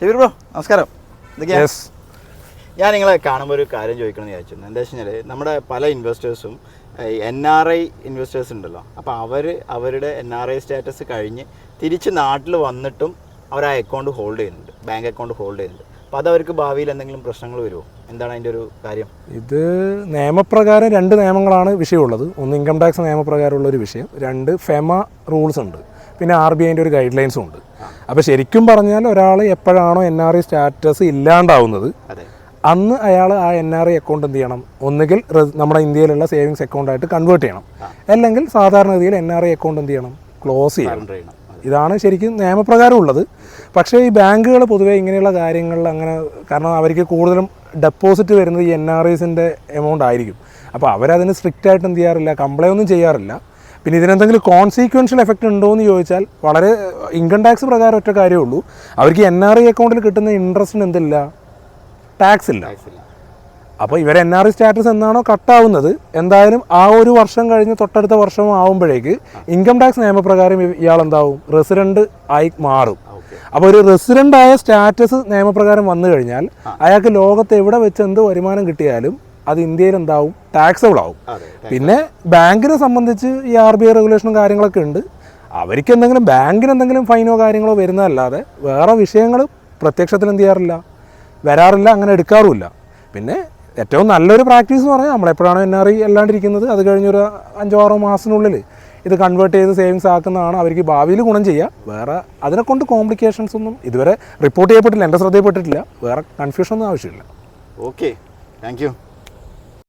Shabeer bro നമസ്കാരം. എന്തൊക്കെയാ? ഞാൻ നിങ്ങളെ കാണുമ്പോൾ ഒരു കാര്യം ചോദിക്കണമെന്ന് വിചാരിച്ചിരുന്നു. എന്താ വെച്ച് കഴിഞ്ഞാൽ നമ്മുടെ പല ഇൻവെസ്റ്റേഴ്സും എൻ ആർ ഐ ഇൻവെസ്റ്റേഴ്സ് ഉണ്ടല്ലോ. അപ്പോൾ അവർ അവരുടെ എൻ ആർ ഐ സ്റ്റാറ്റസ് കഴിഞ്ഞ് തിരിച്ച് നാട്ടിൽ വന്നിട്ടും അവർ ആ അക്കൗണ്ട് ഹോൾഡ് ചെയ്യുന്നുണ്ട്. ബാങ്ക് അക്കൗണ്ട് ഹോൾഡ് ചെയ്യുന്നുണ്ട്. അപ്പോൾ അതവർക്ക് ഭാവിയിൽ എന്തെങ്കിലും പ്രശ്നങ്ങൾ വരുമോ എന്താണ് അതിന്റെ ഒരു കാര്യം? ഇത് നിയമപ്രകാരം രണ്ട് നിയമങ്ങളാണ് വിഷയമുള്ളത്. ഒന്ന് ഇൻകം ടാക്സ് നിയമപ്രകാരമുള്ള ഒരു വിഷയം രണ്ട് ഫെമ റൂൾസ് ഉണ്ട്. പിന്നെ ആർ ബി ഐന്റെ ഒരു ഗൈഡ് ലൈൻസും ഉണ്ട്. അപ്പോൾ ശരിക്കും പറഞ്ഞാൽ ഒരാൾ എപ്പോഴാണോ എൻ ആർ ഐ സ്റ്റാറ്റസ് ഇല്ലാണ്ടാവുന്നത് അതെ. അന്ന് അയാൾ ആ എൻ ആർ ഐ അക്കൗണ്ട് എന്ത് ചെയ്യണം? ഒന്നുകിൽ നമ്മുടെ ഇന്ത്യയിലുള്ള സേവിങ്സ് അക്കൗണ്ടായിട്ട് കൺവേർട്ട് ചെയ്യണം. അല്ലെങ്കിൽ സാധാരണഗതിയിൽ എൻ ആർ ഐ അക്കൗണ്ട് എന്ത് ചെയ്യണം? ക്ലോസ് ചെയ്യണം. ഇതാണ് ശരിക്കും നിയമപ്രകാരം ഉള്ളത്. പക്ഷേ ഈ ബാങ്കുകൾ പൊതുവേ ഇങ്ങനെയുള്ള കാര്യങ്ങളിൽ അങ്ങനെ കാരണം അവർക്ക് കൂടുതലും ഡെപ്പോസിറ്റ് വരുന്നത് ഈ എൻ ആർ ഐസിന്റെ എമൗണ്ട് ആയിരിക്കും. അപ്പോൾ അവരതിന് സ്ട്രിക്റ്റ് ആയിട്ട് എന്ത് ചെയ്യാറില്ല കംപ്ലൈ ഒന്നും ചെയ്യാറില്ല. പിന്നെ ഇതിനെന്തെങ്കിലും കോൺസിക്വൻഷ്യൽ എഫക്റ്റ് ഉണ്ടോ എന്ന് ചോദിച്ചാൽ വളരെ ഇൻകം ടാക്സ് പ്രകാരം ഒറ്റ കാര്യമേ ഉള്ളൂ. അവർക്ക് എൻ ആർ ഐ അക്കൗണ്ടിൽ കിട്ടുന്ന ഇൻട്രസ്റ്റിന് എന്തില്ല? ടാക്സ് ഇല്ല. അപ്പോൾ ഇവർ എൻ ആർ ഐ സ്റ്റാറ്റസ് എന്നാണോ കട്ടാവുന്നത് എന്തായാലും ആ ഒരു വർഷം കഴിഞ്ഞ് തൊട്ടടുത്ത വർഷം ആവുമ്പോഴേക്ക് ഇൻകം ടാക്സ് നിയമപ്രകാരം ഇയാൾ എന്താവും? റെസിഡന്റ് ആയി മാറും. അപ്പോൾ ഒരു റെസിഡന്റ് ആയ സ്റ്റാറ്റസ് നിയമപ്രകാരം വന്നു കഴിഞ്ഞാൽ അയാൾക്ക് ലോകത്ത് എവിടെ വെച്ച് എന്ത് വരുമാനം കിട്ടിയാലും അത് ഇന്ത്യയിൽ എന്താവും? ടാക്സബിൾ ആവും. പിന്നെ ബാങ്കിനെ സംബന്ധിച്ച് ഈ ആർ ബി ഐ റെഗുലേഷനും കാര്യങ്ങളൊക്കെ ഉണ്ട്. അവർക്ക് എന്തെങ്കിലും ബാങ്കിന് എന്തെങ്കിലും ഫൈനോ കാര്യങ്ങളോ വരുന്നതല്ലാതെ വേറെ വിഷയങ്ങൾ പ്രത്യക്ഷത്തിൽ എന്ത് ചെയ്യാറില്ല. വരാറില്ല അങ്ങനെ എടുക്കാറുമില്ല. പിന്നെ ഏറ്റവും നല്ലൊരു പ്രാക്ടീസ് എന്ന് പറഞ്ഞാൽ നമ്മളെപ്പോഴാണ് എൻ ആർ ഐ അല്ലാണ്ടിരിക്കുന്നത് അത് കഴിഞ്ഞൊരു അഞ്ചോ ആറോ മാസത്തിനുള്ളിൽ ഇത് കൺവേർട്ട് ചെയ്ത് സേവിങ്സ് ആക്കുന്നതാണ് അവർക്ക് ഭാവിയിൽ ഗുണം ചെയ്യുക. വേറെ അതിനെക്കൊണ്ട് കോംപ്ലിക്കേഷൻസ് ഒന്നും ഇതുവരെ റിപ്പോർട്ട് ചെയ്യപ്പെട്ടില്ല എന്റെ ശ്രദ്ധയിൽപ്പെട്ടിട്ടില്ല വേറെ കൺഫ്യൂഷൻ ഒന്നും ആവശ്യമില്ല. Okay thank